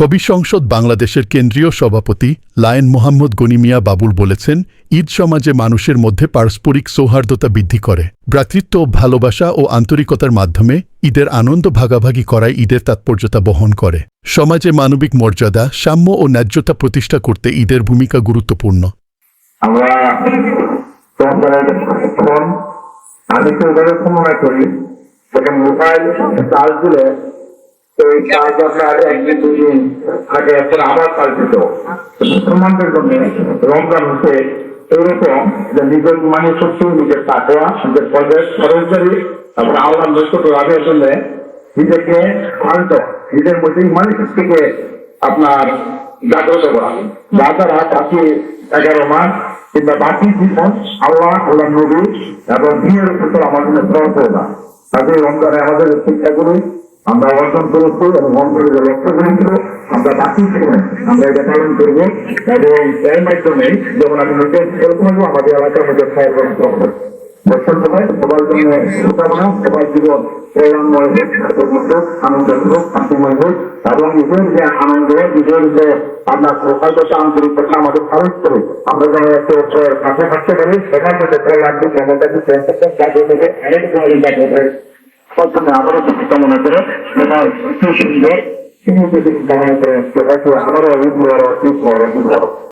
কবি সংসদ বাংলাদেশের কেন্দ্রীয় সভাপতি লায়ন মোহাম্মদ গনিমিয়া বাবুল বলেছেন, ঈদ সমাজে মানুষের মধ্যে পারস্পরিক সৌহার্দ্যতা বৃদ্ধি করে। ভ্রাতৃত্ব, ভালোবাসা ও আন্তরিকতার মাধ্যমে ঈদের আনন্দ ভাগাভাগি করায় ঈদের তাৎপর্যতা বহন করে। সমাজে মানবিক মর্যাদা, সাম্য ও ন্যায্যতা প্রতিষ্ঠা করতে ঈদের ভূমিকা গুরুত্বপূর্ণ। আমরা তো এই চার্জ আপনার একদিন দুই দিন আগে এখন আবার দিত মুসলমানদের জন্য রমজান হচ্ছে এরকম যে নিজের মানে সত্যি, নিজের তাকোয়া নিজের পর্যায়ে সরকারি তারপরে আল্লাহ নৈকট লাভের জন্য নিজেকে শান্ত নিজের মধ্যে মানুষ থেকে আপনার জাগ্রত করা। যা দ্বারা বাকি এগারো মাস কিংবা বাকি জীবন আল্লাহ আল্লাহ নবী এবং দিনের উপর প্রয়োগ না তাদের রমজানে আমাদের শিক্ষাগুলো আমরা অর্জন করেছি এবং অন্তরে লক্ষ্য করেছিল আমরা বাকি আমরা এটা পালন করব এবং এর মাধ্যমে যেমন আমি নিজে এরকম আমাদের এলাকার মধ্যে খায় করব যে আনন্দ ঈদের যে আপনার প্রকল্পটা আন্তরিকতা আমাদের খরচ করে, আমরা যেন একটু কাছে থাকতে আমাদের জাতীয় থেকে অনেক ধরনের জাতীয় প্রথমে আবারও কামনা করে এবং সুন্দর কামনা করে আবারও ঈদ মুবারক ঈদ মুবারক ঈদ মুবারক